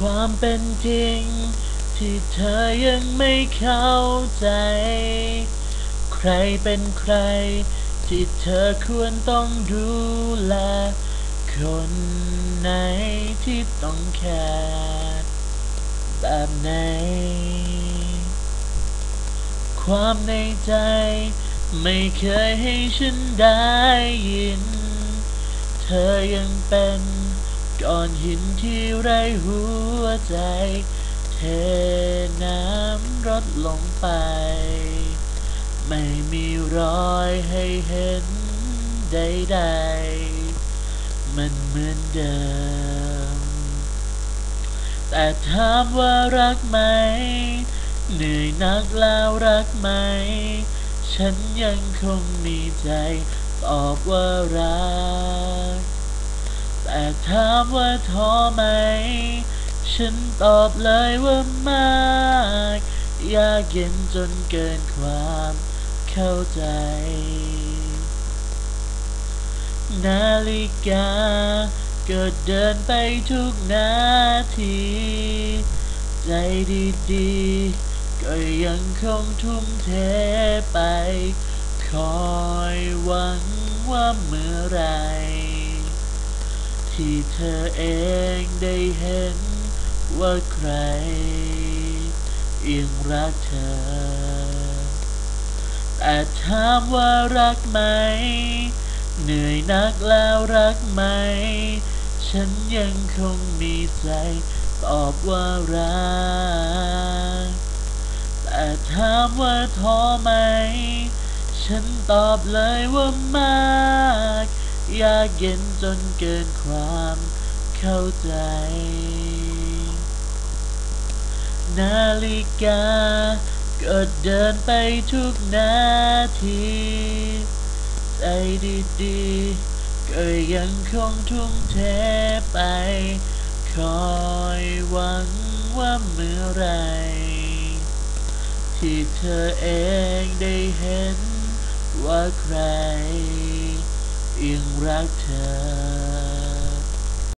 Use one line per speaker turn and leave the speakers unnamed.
ความเป็นจริง ที่เธอยังไม่เข้าใจ ใครเป็นใคร ที่เธอควรต้องดูแล คนไหนที่ต้องแคร์แบบไหน ความในใจ ไม่เคยให้ฉันได้ยิน เธอยังเป็น ก้อนหินที่ไรหัวใจ เทน้ำรดลงไป ไม่มีรอยให้เห็นใดๆ มันเหมือนเดิม แต่ถามว่ารักไหม เหนื่อยนักแล้วรักไหม ฉันยังคงมีใจตอบว่ารัก แต่ถามว่าท้อไหม ฉันตอบเลยว่ามากยากเย็นจนเกินความเข้าใจ นาฬิกาก็เดินไปทุกนาที ใจดีๆ ก็ยังคงทุ่มเทไป คอยหวังว่าเมื่อไร ที่เธอเองได้เห็น ว่าใครยังรักเธอ แต่ถามว่ารักไหม เหนื่อยนักแล้วรักไหม ฉันยังคงมีใจตอบว่ารัก แต่ถามว่าท้อไหม ฉันตอบเลยว่ามาก ยากเย็นจนเกินความเข้าใจ นาฬิกาก็เดินไปทุกนาที ใจดีๆ ก็ยังคงทุ่มเทไป คอยหวังว่าเมื่อไร ที่เธอเองได้เห็นว่าใคร ยังรักเธอ